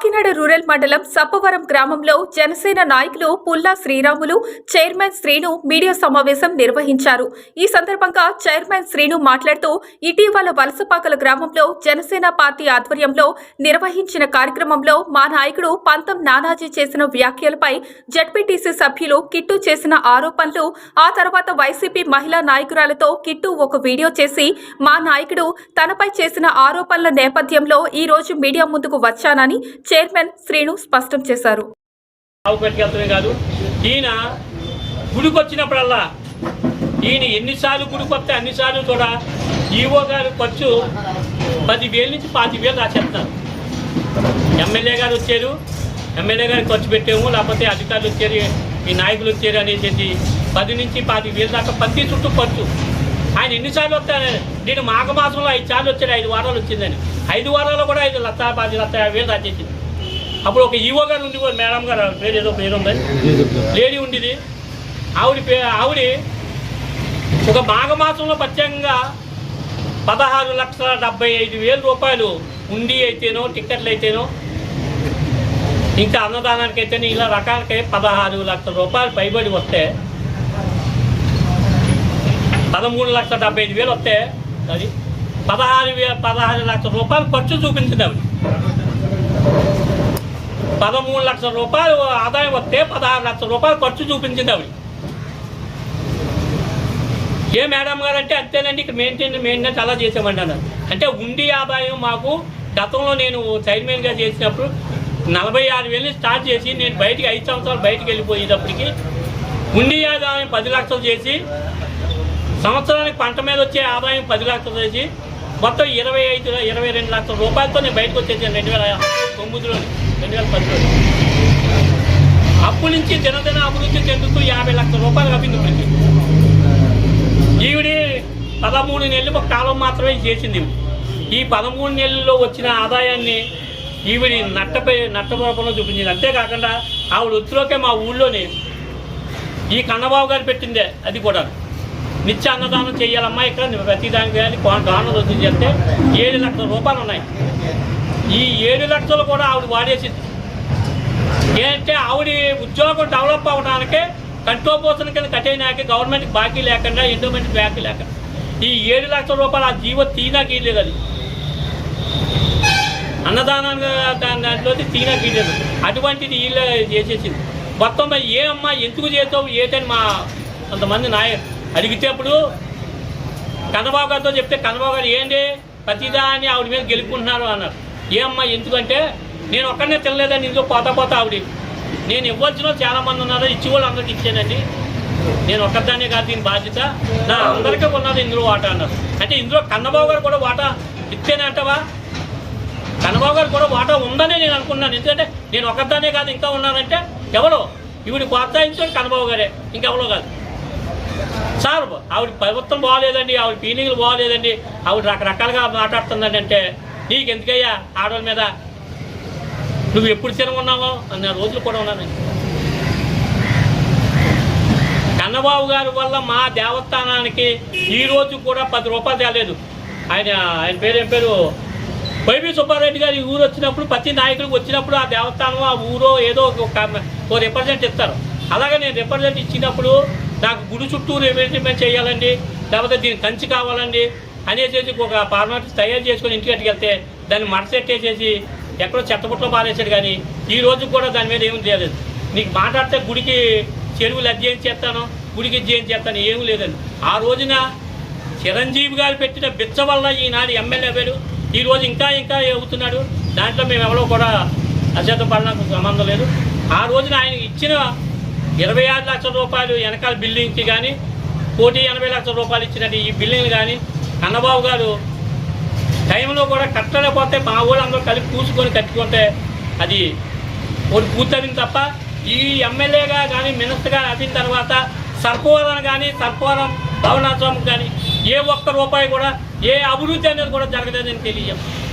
Kakinada rural మండలం సప్పవరం గ్రామంలో జనసేన నాయకులు పుల్లా శ్రీరాములు చైర్మన్ శ్రీను మీడియా సమావేశం నిర్వహించారు. ఈ సందర్భంగా చైర్మన్ శ్రీను మాట్లాడుతూ ఇటీవల వలసపాకల గ్రామంలో జనసేన పార్టీ ఆధ్వర్యంలో నిర్వహించిన కార్యక్రమంలో మా నాయకుడు పంతం నానాజీ చేసిన వ్యాఖ్యలపై జడ్పీటీసీ సభ్యులు కిట్టు చేసిన ఆరోపణలు ఆ తర్వాత వైసీపీ మహిళా నాయకురాలతో కిట్టు ఒక వీడియో చేసి మా నాయకుడు తనపై చేసిన ఆరోపణల నేపథ్యంలో ఈ రోజు మీడియా ముందుకు వచ్చానని చైర్మన్ శ్రీను స్పష్టం చేశారు. కాదు. ఈయన గుడికి వచ్చినప్పుడల్లా ఈయన ఎన్నిసార్లు గుడికొస్తే అన్నిసార్లు కూడా ఈవో గారు ఖర్చు పదివేల నుంచి పాతి వేలు రాసేస్తున్నారు ఎమ్మెల్యే గారు వచ్చారు. ఎమ్మెల్యే గారు ఖర్చు పెట్టాము. లేకపోతే అధికారులు వచ్చారు ఈ నాయకులు వచ్చారు అనేసి పది నుంచి పాతి వేలు దాకా ప్రతి చుట్టూ ఖర్చు. ఆయన ఎన్నిసార్లు వస్తాను నేను మాఘమాసంలో ఐదు సార్లు వచ్చాడు ఐదు వారాలు వచ్చిందని. ఐదు వారాల్లో కూడా ఐదు లక్ష పది లక్ష యాభై వేలు రాసేసింది అప్పుడు ఒక ఈవో గారు ఉంది కూడా మేడం గారు పేరు ఏదో పేరు ఉంది లేడీ ఉండేది. ఆవిడ పే ఆవిడ ఒక మాఘమాసంలో ప్రత్యేకంగా పదహారు లక్షల డెబ్బై ఐదు వేల రూపాయలు ఉండి అయితేనో టిక్కెట్లు అయితేనో ఇంకా అన్నదానానికి అయితేనో ఇలా రకాలకి పదహారు లక్షల రూపాయలు పైబడి వస్తే పదమూడు లక్షల డెబ్బై ఐదు వేలు వస్తే అది పదహారు వేల పదహారు లక్షల రూపాయలు ఖర్చు చూపించింది అవి పదమూడు లక్షల రూపాయలు ఆదాయం వస్తే పదహారు లక్షల రూపాయలు ఖర్చు చూపించింది అవి ఏ మేడం గారు అంటే అంతేనండి ఇక్కడ మెయింటైన్ మెయింటెనెన్స్ అలా చేసామండి అన్నారు. అంటే ఉండి ఆదాయం మాకు గతంలో నేను చైర్మన్గా చేసినప్పుడు నలభై ఆరు వేలు స్టార్ట్ చేసి నేను బయటికి ఐదు సంవత్సరాలు బయటికి వెళ్ళిపోయేటప్పటికి ఉండి ఆదాయం పది లక్షలు చేసి సంవత్సరానికి పంట మీద వచ్చే ఆదాయం పది లక్షలు చేసి మొత్తం ఇరవై ఐదు ఇరవై రెండు లక్షల రూపాయలతో నేను బయటకు వచ్చేసాను రెండు వేల తొమ్మిదిలో రెండు వేల పదిలో అప్పటి నుంచి దినదిన అభివృద్ధి చెందుతూ యాభై లక్షల రూపాయలు కప్పింది ఇప్పటికి ఈవిడి పదమూడు నెలలు ఒక కాలం మాత్రమే చేసింది ఈ పదమూడు నెలల్లో వచ్చిన ఆదాయాన్ని ఈవిడి నట్టపై నట్టరూపంలో చూపించింది అంతేకాకుండా ఆవిడ వృత్తిలోకే మా ఊళ్ళోనే ఈ కన్నబాబు గారు పెట్టిందే అది కూడా నిత్య అన్నదానం చేయాలమ్మా ఇక్కడ ప్రతి దానికి కానీ దానం వద్దు చేస్తే ఏడు లక్షల రూపాయలు ఉన్నాయి ఈ ఏడు లక్షలు కూడా ఆవిడ వాడేసింది. ఏంటంటే ఆవిడ ఉద్యోగం డెవలప్ అవడానికే కంటోపోసన కింద కట్టేనాక గవర్నమెంట్కి బాకీ లేకుండా ఎండోమెంట్ బాకీ లేకుండా ఈ ఏడు లక్షల రూపాయలు ఆ జీవో తీనా గీయలేదు అది. అన్నదానాన్ని దాంట్లో తీనా లేదు అటువంటిది వీళ్ళ చేసేసింది. మొత్తం ఏ అమ్మా ఎందుకు చేస్తావు ఏటని మా కొంతమంది నాయ అడిగితే అప్పుడు కన్నబాబు గారితో చెప్తే కన్నబాబు గారు ఏంటి? ప్రతిదాన్ని ఆవిడ మీద గెలుపుకుంటున్నారు అన్నారు. ఏ అమ్మా ఎందుకంటే నేను ఒక్కడనే తినలేదని ఇందులో పోతా పోతా ఆవిడ. నేను ఇవ్వాల్సిన చాలామంది చాలా మంది ఉన్నారు ఇచ్చి వాళ్ళు అందరికి ఇచ్చానండి. నేను ఒక్కదానే కాదు దీని బాధ్యత. నా అందరికీ ఉన్నది ఇందులో వాటా అన్నారు. అంటే ఇందులో కన్నబాబు గారు కూడా వాటా ఇస్తేనే అంటవా? కన్నబాబు గారు కూడా వాటా ఉందని నేను అనుకున్నాను ఎందుకంటే నేను ఒక్కదానే కాదు ఇంకా ఉన్నానంటే ఎవరో? ఈవిడ ప్రోత్సహించాడు కన్నబాబు గారే ఇంకెవరో కాదు. సార్ ఆవిడ ప్రభుత్వం బాగోలేదండి ఆవిడ ఫీలింగ్లు బాగోలేదండి. ఆవిడ రకరకాలుగా మాట్లాడుతుందండి అంటే నీకు ఎందుకయ్యా ఆడవాళ్ళ మీద నువ్వు ఎప్పుడు తినమన్నావో అన్న రోజులు కూడా ఉన్నాను కన్నబాబు గారి వల్ల మా దేవస్థానానికి ఈ రోజు కూడా పది రూపాయలు తేలేదు. ఆయన ఆయన పేరు ఏం పేరు? వైవి సుబ్బారెడ్డి గారు ఈ ఊరు వచ్చినప్పుడు ప్రతి నాయకుడికి వచ్చినప్పుడు ఆ దేవస్థానం ఆ ఊరో ఏదో ఒక రిప్రజెంట్ ఇస్తారు. అలాగే నేను రిప్రజెంట్ ఇచ్చినప్పుడు నాకు గుడి చుట్టూ రిప్రజెంట్ చేయాలండి లేకపోతే దీనికి కంచి కావాలండి అనేసి ఒక ఫార్మాట్ తయారు చేసుకొని ఇంటికి అట్టుకెళ్తే దాన్ని మడసెట్టేసేసి ఎక్కడో చెత్తబుట్లో పారేసాడు కానీ ఈ రోజు కూడా దాని మీద ఏమి లేదు. నీకు మాట్లాడితే గుడికి చెరువులు అధ్యయనం చేస్తాను గుడికి అధ్యయనం చేస్తాను ఏమీ లేదండి. ఆ రోజున చిరంజీవి గారు పెట్టిన బిచ్చ వల్ల ఈనాడు ఎమ్మెల్యే పేరు ఈరోజు ఇంకా ఇంకా అవుతున్నాడు. దాంట్లో మేము ఎవరో కూడా అశ్రద్ధ పడడానికి సంబంధం లేదు. ఆ రోజున ఆయన ఇచ్చిన ఇరవై ఆరు లక్షల రూపాయలు వెనకాల బిల్డింగ్కి కానీ కోటి ఎనభై లక్షల రూపాయలు ఇచ్చినట్టు ఈ బిల్డింగ్లు కానీ కన్నబాబు గారు టైంలో కూడా కట్టలేకపోతే మా ఊళ్ళో అందరూ కలిపి కూసుకొని కట్టుకుంటే అది ఒకటి పూర్తయింది తప్ప ఈ ఎమ్మెల్యేగా కానీ మినిస్టర్గా అయిన తర్వాత సర్పవరం కానీ సర్పవరం భవనాశ్రమం కానీ ఏ ఒక్క రూపాయి కూడా ఏ అభివృద్ధి అనేది కూడా జరగలేదని తెలియజేస్తాం